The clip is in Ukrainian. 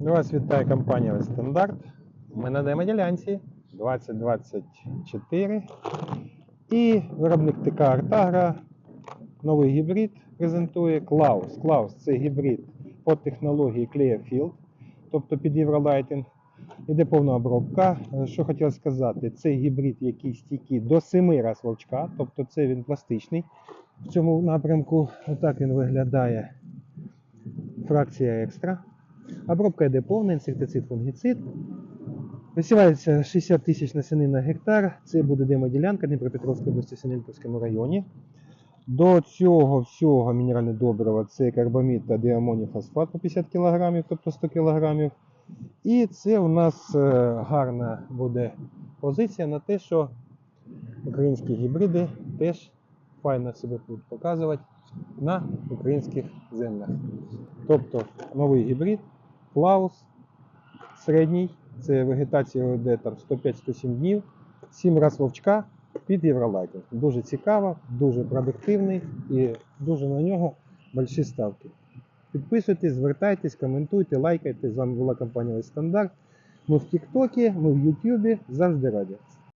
Вас вітає компанія Вестандарт. Ми на демоділянці 2024. І виробник ТК Артагра новий гібрид презентує Клаус. Клаус це гібрид по технології Clearfield, тобто під євролайтинг. Іде повна обробка. Що хотів сказати, це гібрид, який стійкий до 7 раз вовчка, тобто це він пластичний. В цьому напрямку отак він виглядає. Фракція екстра. Обробка йде повна, інсектицид, фунгіцид. Висівається 60 тисяч насінин на гектар. Це буде демоділянка Дніпропетровської області, в Синельковському районі. До цього всього мінеральне добриво це карбамід та діамоніфосфат по 50 кг, тобто 100 кг. І це у нас е, гарна буде позиція на те, що українські гібриди теж файно себе будуть показувати на українських землях. Тобто новий гібрид, Клаус, середній, це вегетація йде там 105-107 днів, 7 раз вовчка під євролайтинг. Дуже цікаво, дуже продуктивний і дуже на нього больші ставки. Підписуйтесь, звертайтесь, коментуйте, лайкайте. З вами була компанія Стандарт. Ми в Тіктокі, ми в Ютубі завжди раді.